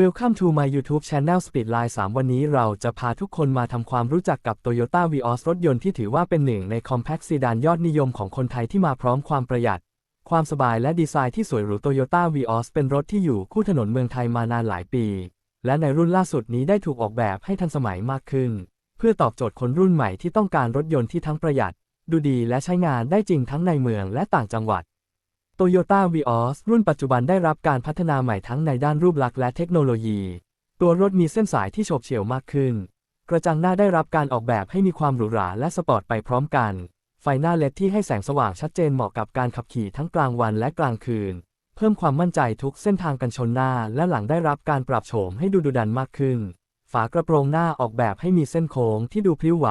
Welcome to my YouTube channel Speedline 3 วันนี้เราจะพาทุกคนมาทำความรู้จักกับ Toyota Vios รถยนต์ที่ถือว่าเป็นหนึ่งใน Compact Sedan ยอดนิยมของคนไทยที่มาพร้อมความประหยัด ความสบายและดีไซน์ที่สวยหรู Toyota Vios เป็นรถที่อยู่คู่ถนนเมืองไทยมานานหลายปี และในรุ่นล่าสุดนี้ได้ถูกออกแบบให้ทันสมัยมากขึ้น เพื่อตอบโจทย์คนรุ่นใหม่ที่ต้องการรถยนต์ที่ทั้งประหยัด ดูดีและใช้งานได้จริงทั้งในเมืองและต่างจังหวัด Toyota Vios รุ่นปัจจุบันได้รับการพัฒนาใหม่ทั้งในด้านรูปลักษณ์และเทคโนโลยี ตัวรถมีเส้นสายที่โฉบเฉี่ยวมากขึ้น กระจังหน้าได้รับการออกแบบให้มีความหรูหราและสปอร์ตไปพร้อมกัน ไฟหน้าเลดที่ให้แสงสว่างชัดเจนเหมาะกับการขับขี่ทั้งกลางวันและกลางคืน เพิ่มความมั่นใจทุกเส้นทางกันชนหน้าและหลังได้รับการปรับโฉมให้ดูดุดันมากขึ้น ฝากระโปรงหน้าออกแบบให้มีเส้นโค้งที่ดูพลิ้วไหว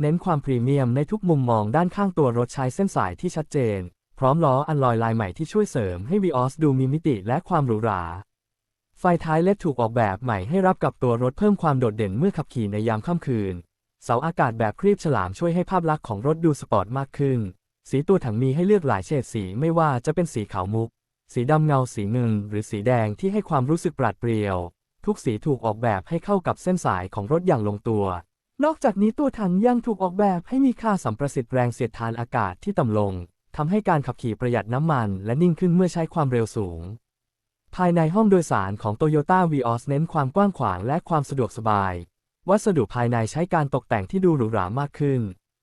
เน้นความพรีเมียมในทุกมุมมองด้านข้างตัวรถใช้เส้นสายที่ชัดเจน พร้อมล้ออันลอยลายใหม่ที่ช่วยเสริมให้ Vios ดูมีมิติและความหรูหรา ไฟท้ายเล็ดถูกออกแบบใหม่ให้รับกับตัวรถเพิ่มความโดดเด่นเมื่อขับขี่ในยามค่ำคืน เสาอากาศแบบครีบฉลามช่วยให้ภาพลักษณ์ของรถดูสปอร์ตมากขึ้น สีตัวถังมีให้เลือกหลายเฉดสีไม่ว่าจะเป็นสีขาวมุก สีดำเงาสีเงินหรือสีแดงที่ให้ความรู้สึกปราดเปรียว ทุกสีถูกออกแบบให้เข้ากับเส้นสายของรถอย่างลงตัวนอกจากนี้ตัวถังยังถูกออกแบบให้มีค่าสัมประสิทธิ์แรงเสียดทานอากาศที่ต่ำลง ทำให้การขับขี่ประหยัดน้ำมันและนิ่งขึ้นเมื่อใช้ความเร็วสูง ภายในห้องโดยสารของ Toyota Vios เน้นความกว้างขวางและความสะดวกสบาย วัสดุภายในใช้การตกแต่งที่ดูหรูหรามากขึ้น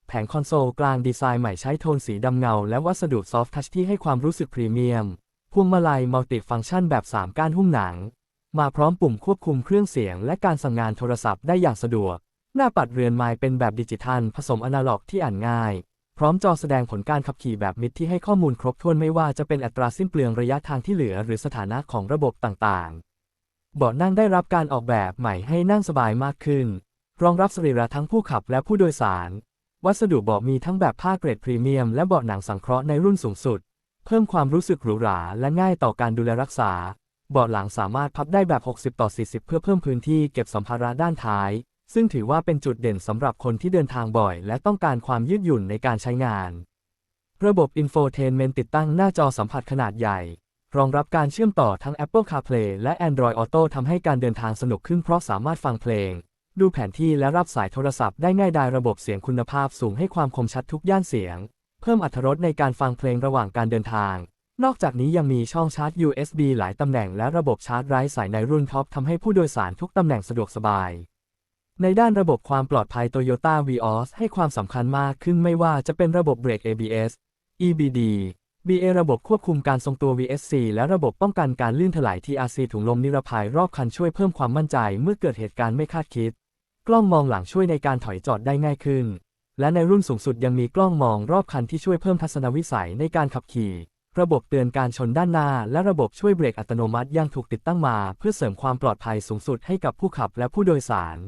แผงคอนโซลกลางดีไซน์ใหม่ใช้โทนสีดำเงา และวัสดุซอฟท์ทัชที่ให้ความรู้สึกพรีเมียม พวงมาลัยมัลติฟังก์ชันแบบ 3 ก้านหุ้มหนัง มาพร้อมปุ่มควบคุมเครื่องเสียง และการสั่งงานโทรศัพท์ได้อย่างสะดวก หน้าปัดเรือนไม้เป็นแบบดิจิทัล ผสมอนาล็อกที่อ่านง่าย พร้อมจอแสดงผลการขับขี่แบบมิดที่ให้ข้อมูลครบถ้วนไม่ว่าจะเป็นอัตราสิ้นเปลืองระยะทางที่เหลือหรือสถานะของระบบต่างๆ เบาะนั่งได้รับการออกแบบใหม่ให้นั่งสบายมากขึ้น รองรับสรีระทั้งผู้ขับและผู้โดยสาร วัสดุเบาะมีทั้งแบบผ้าเกรดพรีเมียมและเบาะหนังสังเคราะห์ในรุ่นสูงสุด เพิ่มความรู้สึกหรูหราและง่ายต่อการดูแลรักษา เบาะหลังสามารถพับได้แบบ 60 ต่อ 40 เพื่อเพิ่มพื้นที่เก็บสัมภาระด้านท้าย ซึ่งถือว่าเป็นจุดเด่นสำหรับคนที่เดินทางบ่อย และต้องการความยืดหยุ่นในการใช้งาน ระบบ Infotainment ติดตั้งหน้าจอสัมผัสขนาดใหญ่ รองรับการเชื่อมต่อทั้ง Apple CarPlay และ Android Auto ทำให้การเดินทางสนุกขึ้นเพราะสามารถฟังเพลง ดูแผนที่และรับสายโทรศัพท์ได้ง่ายดายระบบเสียงคุณภาพสูงให้ความคมชัดทุกย่านเสียง เพิ่มอรรถรสในการฟังเพลงระหว่างการเดินทางนอกจากนี้ยังมีช่องชาร์จ USB หลายตำแหน่งและระบบชาร์จไร้สายในรุ่นท็อปทำให้ผู้โดยสารทุกตำแหน่งสะดวกสบาย ในด้านระบบความปลอดภัย Toyota Vios ให้ความสำคัญมากขึ้นไม่ว่าจะเป็นระบบเบรก ABS EBD BA ระบบควบคุมการทรงตัว VSC และระบบป้องกันการลื่นถลาย TRC ถุงลมนิรภัยรอบคันช่วยเพิ่มความมั่นใจเมื่อเกิดเหตุการณ์ไม่คาดคิด กล้องมองหลังช่วยในการถอยจอดได้ง่ายขึ้น และในรุ่นสูงสุดยังมีกล้องมองรอบคันที่ช่วยเพิ่มทัศนวิสัยในการขับขี่ ระบบเตือนการชนด้านหน้า และระบบช่วยเบรกอัตโนมัติยังถูกติดตั้งมา เพื่อเสริมความปลอดภัยสูงสุดให้กับผู้ขับและผู้โดยสาร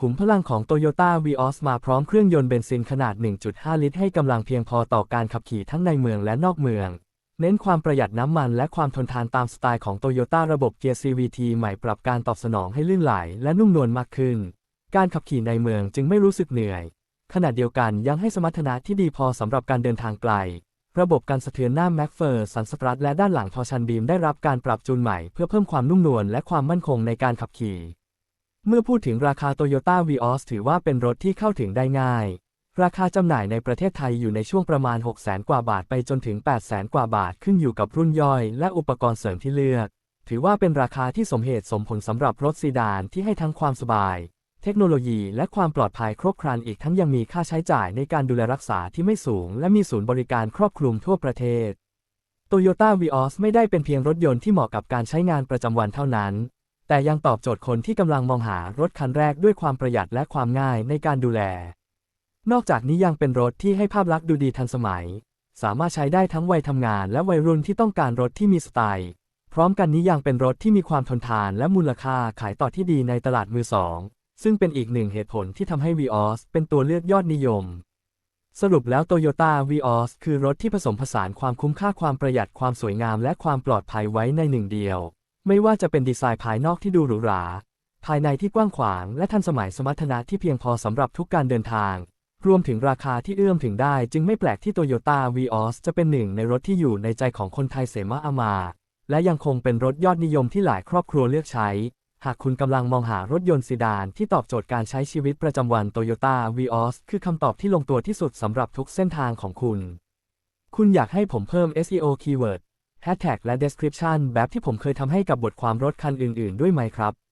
ขุมพลังของ Toyota Vios มาพร้อมเครื่องยนต์เบนซินขนาด 1.5 ลิตร ให้กำลังเพียงพอต่อการขับขี่ทั้งในเมืองและนอกเมือง เน้นความประหยัดน้ำมันและความทนทานตามสไตล์ของ Toyota ระบบเกียร์ CVT ใหม่ปรับการตอบสนองให้ลื่นไหลและนุ่มนวลมากขึ้น การขับขี่ในเมืองจึงไม่รู้สึกเหนื่อย ขณะเดียวกันยังให้สมรรถนะที่ดีพอสำหรับการเดินทางไกล ระบบการสะเทือนหน้าแม็กเฟอร์สันสตรัทและด้านหลังทอชันบีมได้รับการปรับจูนใหม่เพื่อเพิ่มความนุ่มนวลและความมั่นคงในการขับขี่ เมื่อพูดถึงราคา Toyota Vios ถือว่าเป็นรถที่เข้าถึงได้ง่าย ราคาจำหน่ายในประเทศไทยอยู่ในช่วงประมาณ 600,000กว่าบาทไปจนถึง800,000 กว่าบาทขึ้นอยู่กับรุ่นย่อย และอุปกรณ์เสริมที่เลือก ถือว่าเป็นราคาที่สมเหตุสมผลสำหรับรถซีดานที่ให้ทั้งความสบาย เทคโนโลยีและความปลอดภัยครบครันอีกทั้งยังมีค่าใช้จ่ายในการดูแลรักษาที่ไม่สูง และมีศูนย์บริการครอบคลุมทั่วประเทศ Toyota Vios ไม่ได้เป็นเพียงรถยนต์ที่เหมาะกับการใช้งานประจำวันเท่านั้น แต่ยังตอบโจทย์คนที่กำลังมองหารถคันแรกด้วยความประหยัดและความง่ายในการดูแล นอกจากนี้ยังเป็นรถที่ให้ภาพลักษณ์ดูดีทันสมัย สามารถใช้ได้ทั้งวัยทำงานและวัยรุ่นที่ต้องการรถที่มีสไตล์ พร้อมกันนี้ยังเป็นรถที่มีความทนทานและมูลค่าขายต่อที่ดีในตลาดมือสอง ซึ่งเป็นอีกหนึ่งเหตุผลที่ทำให้ Vios เป็นตัวเลือกยอดนิยม สรุปแล้ว Toyota Vios คือรถที่ผสมผสานความคุ้มค่าความประหยัดความสวยงามและความปลอดภัยไว้ในหนึ่งเดียว ไม่ว่าจะเป็นดีไซน์ภายนอกที่ดูหรูหรา ภายในที่กว้างขวาง และทันสมัยสมรรถนะที่เพียงพอสำหรับทุกการเดินทาง รวมถึงราคาที่เอื้อมถึงได้จึงไม่แปลกที่ Toyota Vios จะเป็นหนึ่งในรถที่อยู่ในใจของคนไทยเสมาอามา และยังคงเป็นรถยอดนิยมที่หลายครอบครัวเลือกใช้ หากคุณกำลังมองหารถยนต์ซีดานที่ตอบโจทย์การใช้ชีวิตประจำวัน Toyota Vios คือคำตอบที่ลงตัวที่สุดสำหรับทุกเส้นทางของคุณ คุณอยากให้ผมเพิ่ม SEO keyword แฮชแท็กและ description แบบที่ผมเคยทำให้กับบทความรถคันอื่น ๆ ด้วยไหมครับ